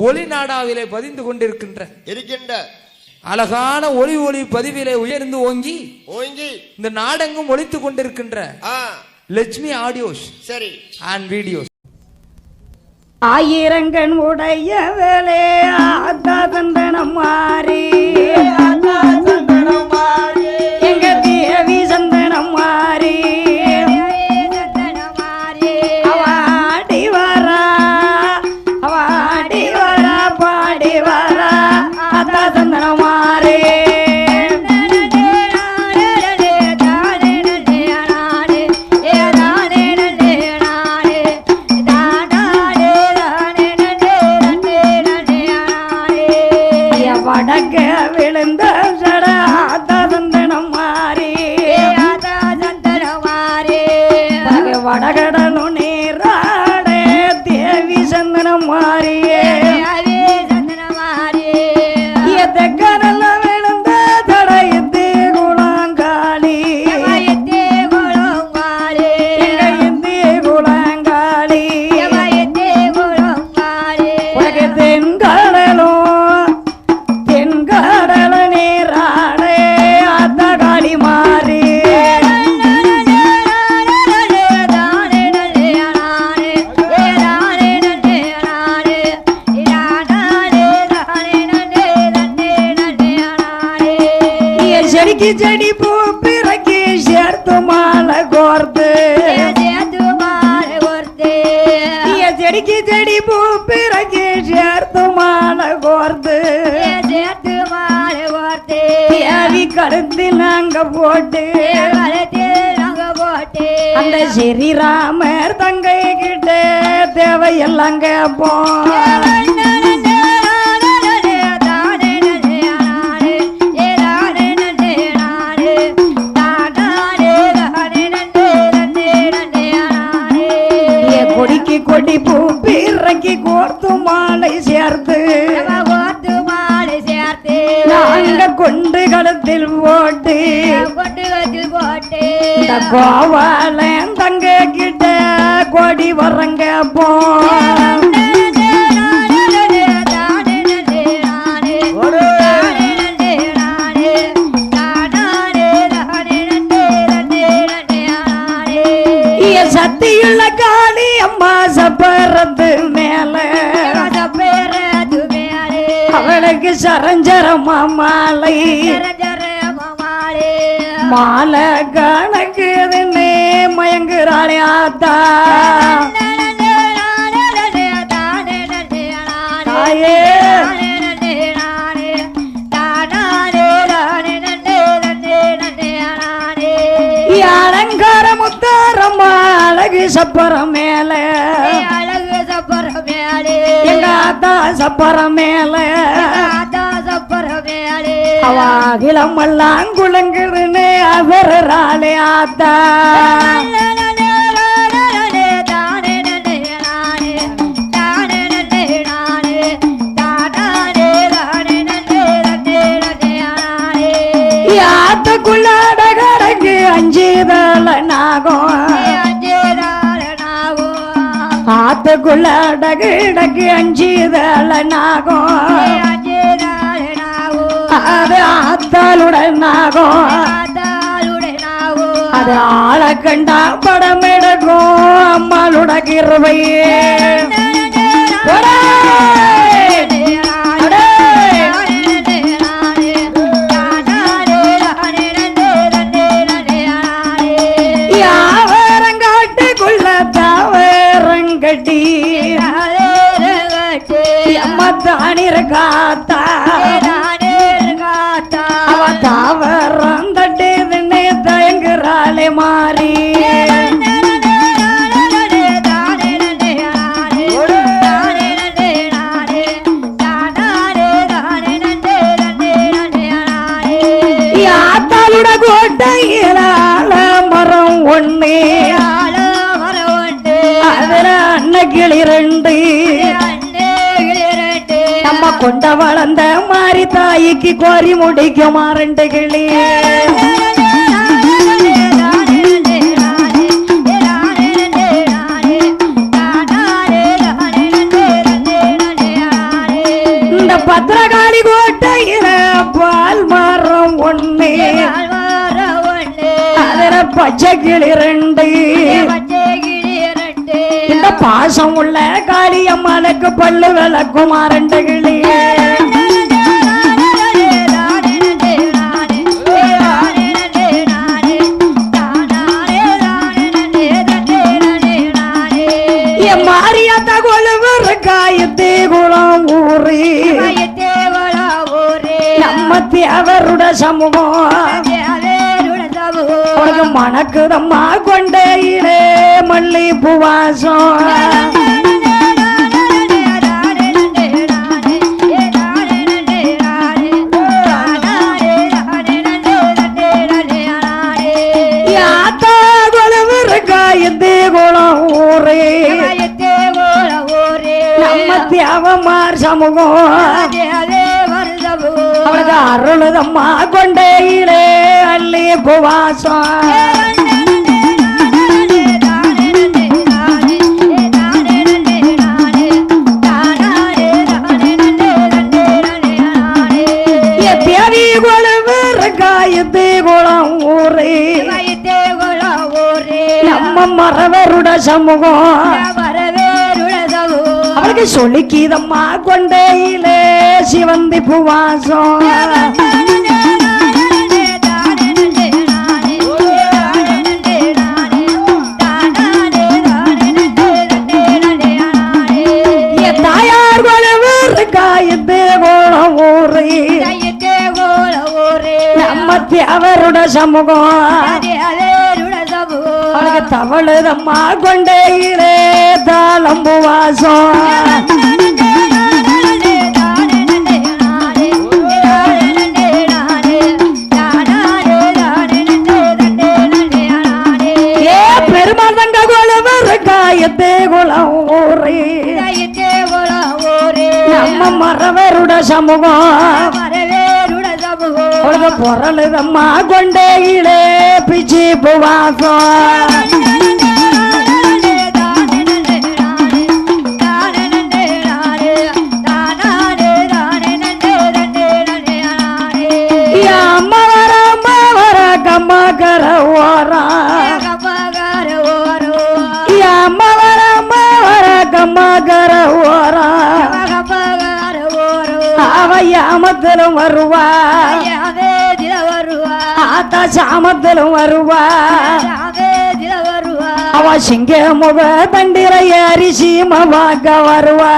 ஒளி நாடாவிலே பதிந்து கொண்டிருக்கின்ற இருக்கின்ற அழகான ஒளி ஒளி பதிவிலே உயர்ந்து ஓங்கி ஓங்கி இந்த நாடெங்கும் ஒழித்து கொண்டிருக்கின்ற லட்சுமி ஆடியோஸ் சரி. அண்ட் வீடியோஸ் ஆயிரங்கண் உடையவளே ஆத்தாதந்தனம் மாறி வடக்க விழுந்த செடிக்கு செடி பூ பிறக்கி சேர்த்து மாலை கோர்த்து. செடிக்கு செடி பூ பிறக்கி சேர்த்து மாலை கோர்த்து. தேவி கருத்தில் நாங்க போட்டு. அந்த ஸ்ரீராமர் தங்கை கிட்ட தேவையெல்லாம் கேட்போம். நாங்க கொண்டு களத்தில் போட்டு. இந்த கோவாலன் தங்க கிட்ட கொடி வரங்க போ. சத்தியுள்ள காளி அம்மா சப்பரத்து சரஞ்சரமா மாலை மாலை கணக்குதுன்னு மயங்குறாளே ஆத்தா. தாயே. அலங்கார முத்தாரம்மா அழகு சப்பரம் மேல அழகு சப்பர மேலே எங்க ஆத்தா சப்பரம் மேல சப்பர அவாகிலம் எல்லாம் அகிலமெல்லாம் குளங்குதுன்னு ஆத்தா. ஆத்துக்குள்ளாட கடக்கு அஞ்சுதல நாகம் ஆத்துக்குள்ளாட கிடக்கு நாகம் ஆத்தாளுடன் நாகம் அது ஆள கண்டா படம் எடுக்கும் அம்மாளுட கிருபையே. யாவரங்காட்டுக்குள்ள அண்டைகள் இரண்டு. நம்ம கொண்ட வளர்ந்த மாறி தாய்க்கு கோரி முடிக்க மாறண்டுகளே இந்த பத்திரகாளி கோட்டையில பால் மாறம் ஒண்ணு. அதில் பச்சைகள் இரண்டு. இந்த பாசம் உள்ள காளியம்மனுக்கு பல்லு விளக்குமா ரெண்டு கிளி. என் மாரியாத்தா கொழுவர் காயத்தே குளம் ஊரு நம்ம தேவருட சமூகம். உனக்கு மணக்குதம்மா கொண்டையிலே. மல்லி பூவாசம். யாத்தா கொழுவர் காயத்தே குளம் தேவமார் சமூகம். அவனுக்கு அருளுதம்மா கொண்டையிலே அள்ளி புவாசம். மரவருட சமூகம். அவளுக்கு சொல்லிக்கீதம்மா கொண்டையிலே சிவந்தி பூவாசம். தாயார் கொழுவர் காயத்தே குளம் ஊரு. நம்ம தேவருட சமூகம். அவளுக்கு தவழுதம்மா கொண்டையிலே தாளம்பு வாசம். நம்ம மரவருட சமூகம். அவளுக்கு பொருளுதம்மா கொண்டையிலே பிச்சி புவாசம் ஏ அம்மா வர அம்மா வர கம்மா கர ஓரா. ஏ அம்மா வர அம்மா வர கம்மா கர ஓரா. அவ யாமத்திலும் வருவா. தாத்தா சாமத்திலும் வருவா. அவ சிங்க முக தண்டில அரிசி மவாக்க வருவா.